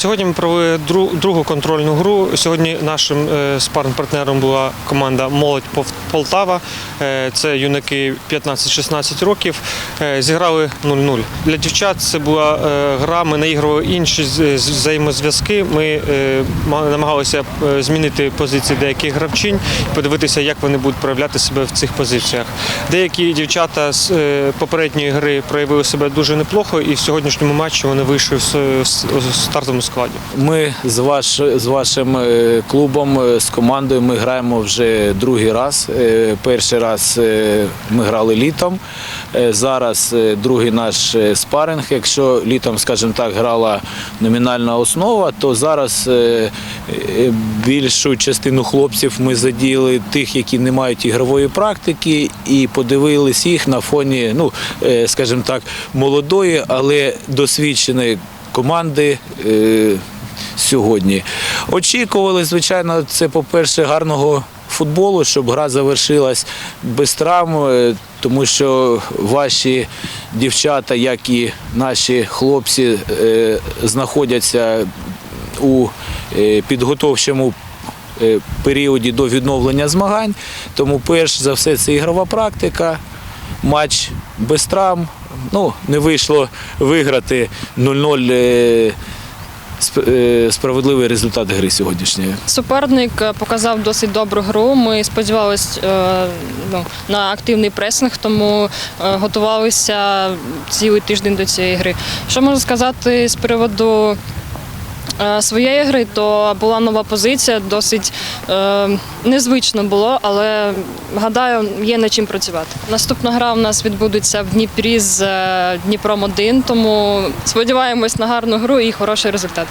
Сьогодні ми провели другу контрольну гру. Сьогодні нашим е, спарринг-партнером була команда Молодь Полтава. Е, Це юнаки 15-16 років. Е, Зіграли 0-0. Для дівчат це була гра. Ми наігрували інші з- з- взаємозв'язки. Ми намагалися змінити позиції деяких гравчинь, подивитися, як вони будуть проявляти себе в цих позиціях. Деякі дівчата з попередньої гри проявили себе дуже неплохо, і в сьогоднішньому матчі вони вийшли в стартовому складі. Ми з, ваш, з вашим е, клубом, е, з командою ми граємо вже другий раз. Е, Перший раз ми грали літом. Зараз другий наш спаринг. Якщо літом, скажімо так, грала номінальна основа, то зараз більшу частину хлопців ми задіяли тих, які не мають ігрової практики, і подивились їх на фоні, ну, скажімо так, молодої, але досвідченої команди. е, Сьогодні очікували, звичайно, це, по-перше, гарного футболу, щоб гра завершилась без травм, е, тому що ваші дівчата, як і наші хлопці, е, знаходяться у підготовчому періоді до відновлення змагань. Тому, перш за все, це ігрова практика, матч без травм. Ну, не вийшло виграти 0-0 е, е, справедливий результат гри сьогоднішньої. Суперник е, показав досить добру гру. Ми сподівалися ну, на активний пресинг, тому готувалися цілий тиждень до цієї гри. Що можу сказати з приводу своєї гри, то була нова позиція, досить е, незвично було, але гадаю, є над чим працювати. Наступна гра у нас відбудеться в Дніпрі з е, Дніпром 1, тому сподіваємось на гарну гру і хороший результат.